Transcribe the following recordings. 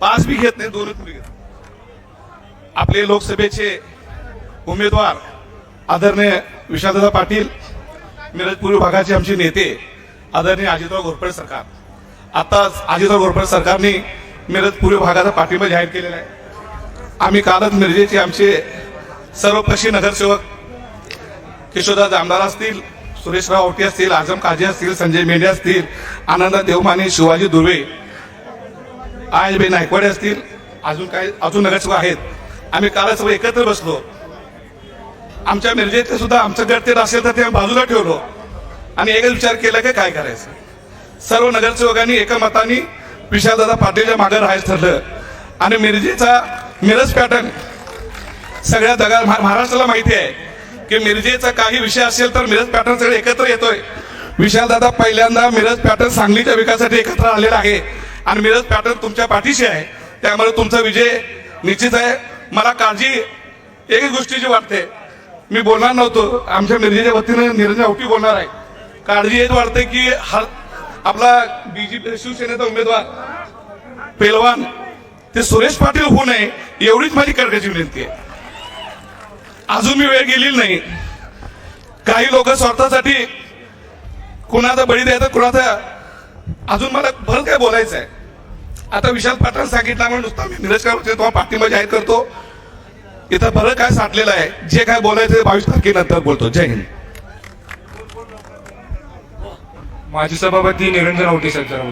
पाच बी घेत नाही दोनच बी घेत. आपले लोकसभेचे उमेदवार आदरणीय विशालदादा पाटील मिरजपूर्वी भागाचे आमचे नेते आदरणीय अजितराव घोरपडे सरकार. आताच अजितराव घोरपडे सरकारने मिरज पूर्व भागाचा पाठिंबा जाहीर केलेला आहे. आम्ही कालच मिरजेचे आमचे सर्वपक्षीय नगरसेवक किशोरदास जामदार असतील सुरेशराव आवटी असतील आजम काजी असतील संजय मेंढे असतील आनंद देवमाने शिवाजी दुर्वे आयबे नायकवाडे असतील? अजून काय? अजून नगरसेवक आहेत. आम्ही कालच एकत्र बसलो. आमच्या मिरजेतले सुद्धा आमचं गट ते असेल तर ते आम्ही बाजूला ठेवलो. आणि एकच विचार केला की काय करायचं? सर्व नगरसेवकांनी एका मताने विशालदादा पाटीलच्या मागे राहायचं ठरलं. आणि मिरजेचा मिरज पॅटर्न सगळ्या जगा महाराष्ट्राला माहिती आहे की मिरजेचा काही विषय असेल तर मिरज पॅटर्न सगळे एकत्र येतोय. विशालदादा पहिल्यांदा मिरज पॅटर्न सांगलीच्या विकासासाठी एकत्र आलेला आहे. आणि मिरज पॅटर्न तुमच्या पाठीशी आहे. त्यामुळे तुमचा विजय निश्चित आहे. मला काळजी एकच गोष्टीची वाटते. मी बोलणार नव्हतो. आमच्या मिरजेच्या वतीनं निरंजन आवटी बोलणार आहे. काळजी हेच वाटते की हर आपला बीजेपी शिवसेनेचा उमेदवार पेलवान ते सुरेश पाटील होऊ नये एवढीच माझी कडकाची विनंती आहे. अजून मी वेळ गेलेली नाही. काही लोक स्वार्थासाठी कुणाचा बळी द्यायचा कुणाचा अजून मला भर काय बोलायचं आहे आता विशाल पाटण म्हणून नुसता मी निरज काय तुम्हाला पाठिंबा जाहीर करतो. इथं बरं काय साठलेलं आहे जे काय बोलायचं ते बावीस तारखेनंतर बोलतो. जय हिंद. माजी सभापती निरंजन आवटी सज्जराव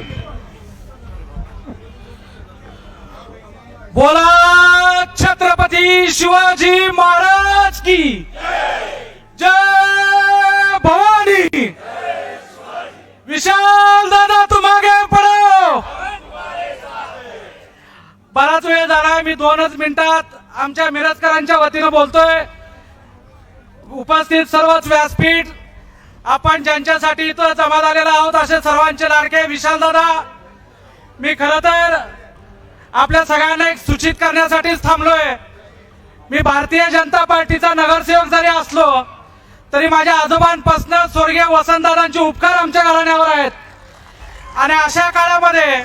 बोला छत्रपती शिवाजी महाराज की. बराच वेळ झाला मी दोनच मिनिटात आमच्या मिरजकरांच्या वतीनं बोलतोय. उपस्थित सर्वच व्यासपीठ आपण ज्यांच्यासाठी इथं जमा झालेला आहोत असे सर्वांचे लाडके विशाल दादा. मी खर तर आपल्या सगळ्यांना एक सूचित करण्यासाठीच थांबलोय. मी भारतीय जनता पार्टीचा नगरसेवक जरी असलो तरी माझ्या आजोबांपासून स्वर्गीय वसंतदादांचे उपकार आमच्या घराण्यावर आहेत. आणि अशा काळामध्ये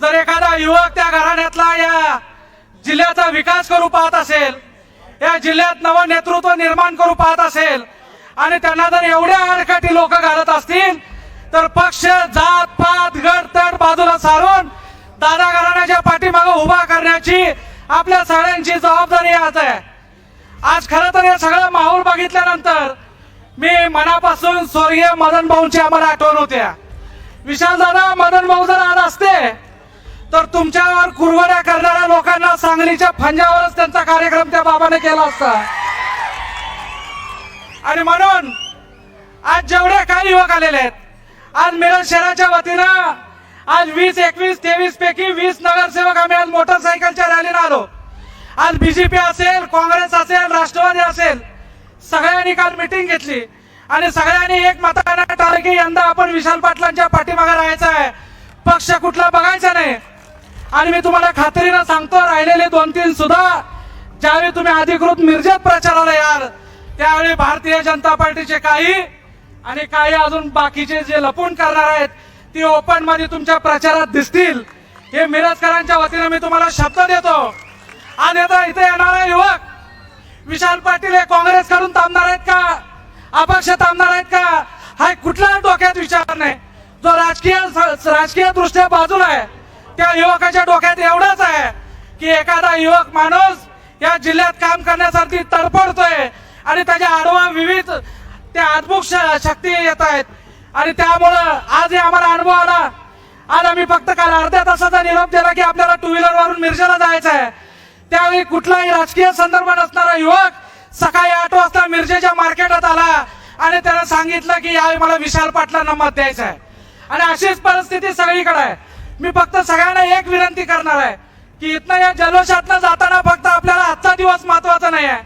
जर एखादा युवक त्या घराण्यातला या जिल्ह्याचा विकास करू पाहत असेल या जिल्ह्यात नवं नेतृत्व निर्माण करू पाहत असेल आणि त्यांना जर एवढ्या आडकाठी लोक घालत असतील तर पक्ष जात पात गट तट बाजूला सारून दादा घराण्याच्या पाठीमागे उभा करण्याची आपल्या सगळ्यांची जबाबदारी आज आहे. आज खरं तर हे सगळं माहोल बघितल्यानंतर मी मनापासून स्वर्गीय मदन भाऊंची आम्हाला आठवण होत्या विशाल दादा मदन भाऊ जर आज असते तर तुमच्यावर कुरवड्या करणाऱ्या लोकांना सांगलीच्या फंजावरच त्यांचा कार्यक्रम त्या बाबाने केला असता. आणि म्हणून आज जेवढे काही युवक आलेले आहेत आज मिरज शहराच्या वतीनं आज वीस एकवीस तेवीस पैकी वीस नगरसेवक आम्ही आज मोटरसायकलच्या रॅलीला आलो. आज बीजेपी असेल काँग्रेस असेल राष्ट्रवादी असेल सगळ्यांनी काल मिटिंग घेतली. आणि सगळ्यांनी एक मताने ठरवलं की यंदा आपण विशाल पाटलांच्या पाठीमागे राहायचं आहे. पक्ष कुठला बघायचा नाही. आणि मी तुम्हाला खात्रीनं सांगतो राहिलेले दोन तीन सुद्धा ज्यावेळी तुम्ही अधिकृत मिरजेत प्रचाराला याल त्यावेळी भारतीय जनता पार्टीचे काही आणि काही अजून बाकीचे जे लपून करणार आहेत ती ओपनमध्ये तुमच्या प्रचारात दिसतील. हे मिरजकरांच्या वतीने मी तुम्हाला शब्द देतो. आणि आता इथे येणारा युवक विशाल पाटील हे काँग्रेस कडून थांबणार आहेत का? अपक्ष थांबणार आहेत का? हा कुठल्या डोक्यात विचार नाही. जो राजकीय राजकीय दृष्ट्या बाजूला आहे. त्या युवकाच्या डोक्यात एवढंच आहे की एखादा युवक माणूस या जिल्ह्यात काम करण्यासाठी तडफडतोय आणि त्याच्या आडवा विविध त्या अद्भुत श- शक्ती येत आहेत. आणि त्यामुळं आजही आम्हाला अनुभव आला. आज आम्ही फक्त काल अर्ध्या तासाचा निरोप दिला की आपल्याला टू व्हीलर वरून मिरजेला जायचं आहे. त्यावेळी कुठलाही राजकीय संदर्भ नसणारा युवक सकाळी आठ वाजता मिरजेच्या मार्केटात आला आणि त्यानं सांगितलं की यावेळी मला विशाल पाटलांना मत द्यायचं आहे. आणि अशीच परिस्थिती सगळीकडे आहे. मी फक्त सगळ्यांना एक विनंती करणार आहे की इथनं या जल्लोषातनं जाताना फक्त आपल्याला आजचा दिवस महत्त्वाचा नाही आहे.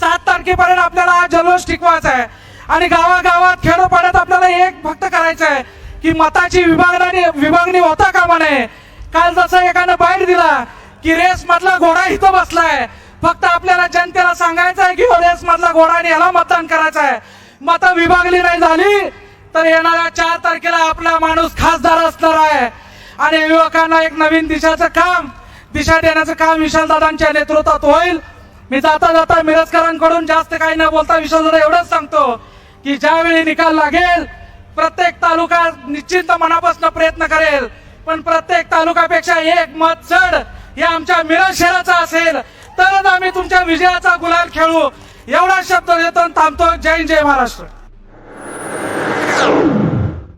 सात तारखेपर्यंत आपल्याला हा जल्लोष टिकवायचा आहे. आणि गावागावात खेडोपाड्यात आपल्याला एक फक्त करायचं आहे की मताची विभागणी विभागणी होता कामा नये. काल जसं एकानं बाहेर दिला की रेस मधला घोडा इथं बसलाय. फक्त आपल्याला जनतेला सांगायचं आहे की हो रेस मधला घोडा आणि याला मतदान करायचं आहे. मतं विभागली नाही झाली तर येणाऱ्या चार तारखेला आपला माणूस खासदार असणार आहे. आणि युवकांना एक नवीन दिशाचं काम दिशा देण्याचं काम विशालदादांच्या नेतृत्वात होईल. मी जाता जाता मिरजकरांकडून जास्त काही न बोलता विशालदादा एवढंच सांगतो की ज्यावेळी निकाल लागेल प्रत्येक तालुका निश्चित मनापासून प्रयत्न करेल. पण प्रत्येक तालुक्यापेक्षा एक मत चढ हे आमच्या मिरज शहराचा असेल. तरच आम्ही तुमच्या विजयाचा गुलाल खेळू. एवढा शब्द देतो थांबतो. जय जय महाराष्ट्र.